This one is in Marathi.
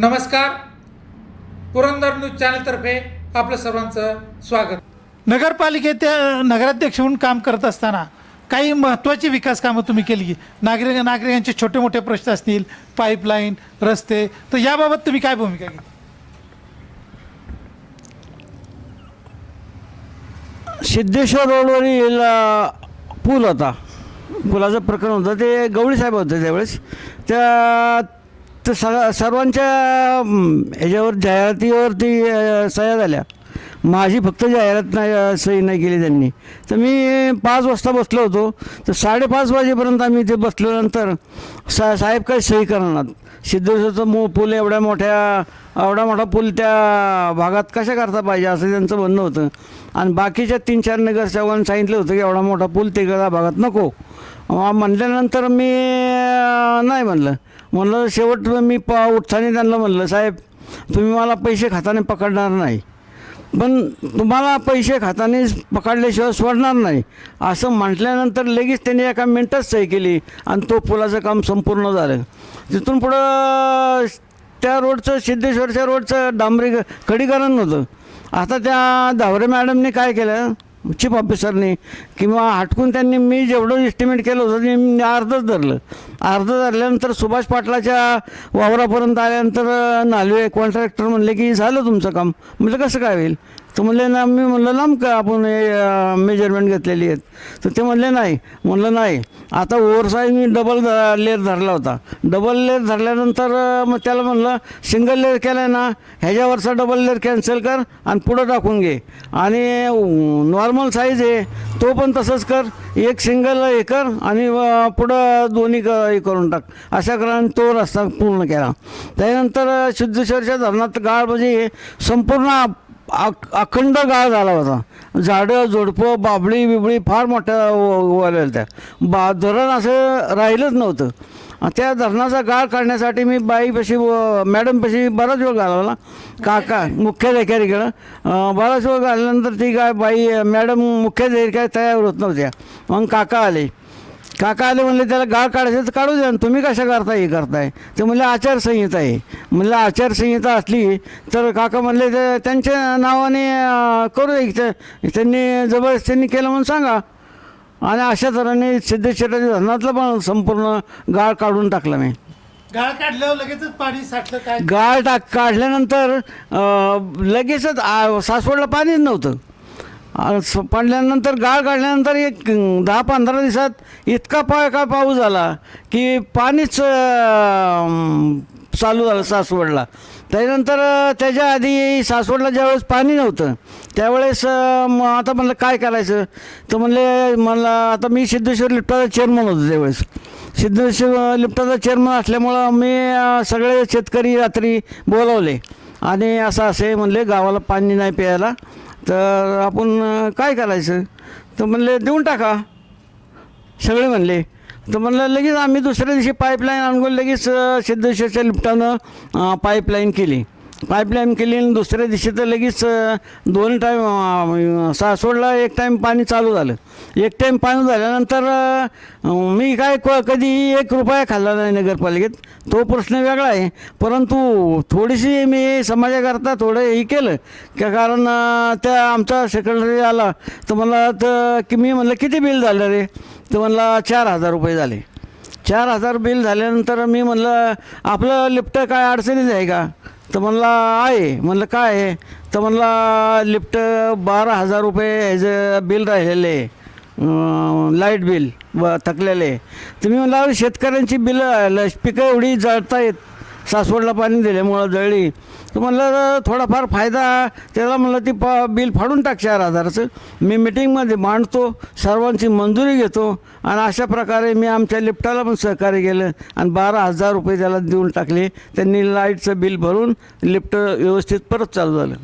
नमस्कार. पुरंदर न्यूज चॅनलतर्फे आपलं सर्वांचं स्वागत. नगरपालिकेत नगराध्यक्ष म्हणून काम करत असताना काही महत्त्वाची विकास कामं तुम्ही केली. की नागरिक नागरिकांचे छोटे मोठे प्रश्न असतील पाईपलाईन रस्ते तर याबाबत तुम्ही काय भूमिका घेतली? सिद्धेश्वर रोडवरील पूल होता. पुलाचं प्रकरण होतं. ते गवळी साहेब होते त्यावेळेस. त्या तर सग सर्वांच्या ह्याच्यावर जाहिरातीवरती सह्या झाल्या. माझी फक्त जाहिरात नाही सही नाही केली त्यांनी. तर मी पाच वाजता बसलो होतो. तर साडेपाच वाजेपर्यंत आम्ही इथे बसल्यानंतर सा साहेब काही सही करणार सिद्धेश्वरचं मो पूल एवढ्या मोठ्या एवढा मोठा पूल त्या भागात कशा करता पाहिजे असं त्यांचं म्हणणं होतं. आणि बाकीच्या तीन चार नगरसेवकांनी सांगितलं होतं की एवढा मोठा पूल ते भागात नको. म्हणल्यानंतर मी नाही म्हणलं. म्हणलं शेवट मी प उत्साहाने त्यांना म्हणलं साहेब तुम्ही मला पैसे खाताने पकडणार नाही. पण तुम्हाला पैसे खाताने पकडल्याशिवाय सोडणार नाही. असं म्हटल्यानंतर लगेच त्यांनी एका मिनटात सही केली आणि तो पुलाचं काम संपूर्ण झालं. तिथून पुढं त्या रोडचं सिद्धेश्वरच्या रोडचं डांबरी खडीकरण नव्हतं. आता त्या धावरे मॅडमने काय केलं? चीफ ऑफिसरनी किंवा हटकून त्यांनी मी जेवढं एस्टिमेट केलं होतं ते मी अर्धच धरलं. अर्ध धरल्यानंतर सुभाष पाटलाच्या वावरापर्यंत आल्यानंतर नालवे कॉन्ट्रॅक्टर म्हणले की झालं तुमचं काम. म्हटलं कसं काय होईल? तर म्हणले ना मी म्हणलं लांब का आपण मेजरमेंट घेतलेली आहेत? तर ते म्हणले नाही. म्हणलं नाही. आता ओव्हरसाईज मी डबल लेअर धरला होता. डबल लेअर धरल्यानंतर मग त्याला म्हणलं सिंगल लेअर केला आहे ना ह्याच्यावरचा डबल लेअर कॅन्सल कर आणि पुढं टाकून घे. आणि नॉर्मल साईज आहे तो पण तसंच कर. एक सिंगल हे कर आणि पुढं दोन्ही क हे करून टाक. अशा कारण तो रस्ता पूर्ण केला. त्यानंतर शुद्धेश्वरच्या धरणात गाळ म्हणजे संपूर्ण अखंड गाळ झाला होता. झाडं झुडपं बाबळी बिबळी फार मोठ्या उभारलेल्या त्या बा धरण असं राहिलंच नव्हतं. त्या धरणाचा गाळ काढण्यासाठी मी बाईपाशी मॅडमपाशी बराच वेळ घालवला. काका मुख्याधिकारीकडं बराच वेळ घालल्यानंतर ती काय बाई मॅडम मुख्याधिकारी तयार होत नव्हत्या. मग काका आले. काका आले म्हणले त्याला गाळ काढायचं तर काढू द्या तुम्ही कशा करताय हे करताय? ते म्हणले आचारसंहिता आहे. म्हणलं आचारसंहिता असली तर काका म्हणले ते त्यांच्या नावाने करू द्या इथं. त्यांनी जबरदस्तीने केलं म्हणून सांगा. आणि अशा तऱ्हेने सिद्धेश्वराच्या धरणातलं पण संपूर्ण गाळ काढून टाकला मी. गाळ काढल्यावर लगेचच पाणी साठलं काय? गाळ टाक काढल्यानंतर लगेचच सासवडला पाणीच नव्हतं. पडल्यानंतर गाळ काढल्यानंतर एक दहा पंधरा दिवसात इतका पाय का पाऊस झाला की पाणीच चालू झालं सासवडला. त्यानंतर त्याच्या आधी सासवडला ज्यावेळेस पाणी नव्हतं त्यावेळेस मग आता म्हणलं काय करायचं? तर म्हणले मला आता मी सिद्धेश्वर लिप्टाचा चेअरमन होतो त्यावेळेस. सिद्धेश्वर लिप्टाचा चेअरमन असल्यामुळं मी सगळे शेतकरी रात्री बोलावले. आणि असं असे म्हणले गावाला पाणी नाही प्यायला. तर आपण काय करायचं? तर म्हणले देऊन टाका. सगळे म्हणले. तर म्हणलं लगेच आम्ही दुसऱ्या दिवशी पाईपलाईन आणून लगेच सिद्धेश्वरच्या लिफ्टानं पाईपलाईन केली. पाईपलाईन केली आणि दुसऱ्या दिवशी तर लगेच दोन टाईम सासवडला एक टाईम पाणी चालू झालं. एक टाईम पाणी झाल्यानंतर मी काय क कधी एक रुपया खाल्ला नाही नगरपालिकेत. तो प्रश्न वेगळा आहे. परंतु थोडीशी मी समाजाकरता थोडं हे केलं. का कारण त्या आमचा सेक्रेटरी आला. तर मला तर की मी म्हणलं किती बिल झालं रे? तर म्हणला चार हजार रुपये झाले. चार हजार बिल झाल्यानंतर मी म्हणलं आपलं लिफ्ट काय अडचणीच आहे का? तर म्हणला आहे. म्हणलं काय आहे? तर म्हणला लिफ्ट बारा हजार रुपये ह्याचं बिल राहिलेलं आहे. लाइट बिल ब थकलेले तर मी म्हणलं शेतकऱ्यांची बिलं पिकं एवढी जळतायत. सासवडला पाणी दिल्यामुळं जळली. तर म्हणलं थोडाफार फायदा त्याला म्हणलं ती पा बिल फाडून टाक चार हजाराचं मी मिटिंगमध्ये मांडतो सर्वांची मंजुरी घेतो आणि अशा प्रकारे मी आमच्या लिफ्टाला पण सहकार्य केलं आणि बारा हजार रुपये त्याला देऊन टाकले. त्यांनी लाईटचं बिल भरून लिफ्ट व्यवस्थित परत चालू झालं.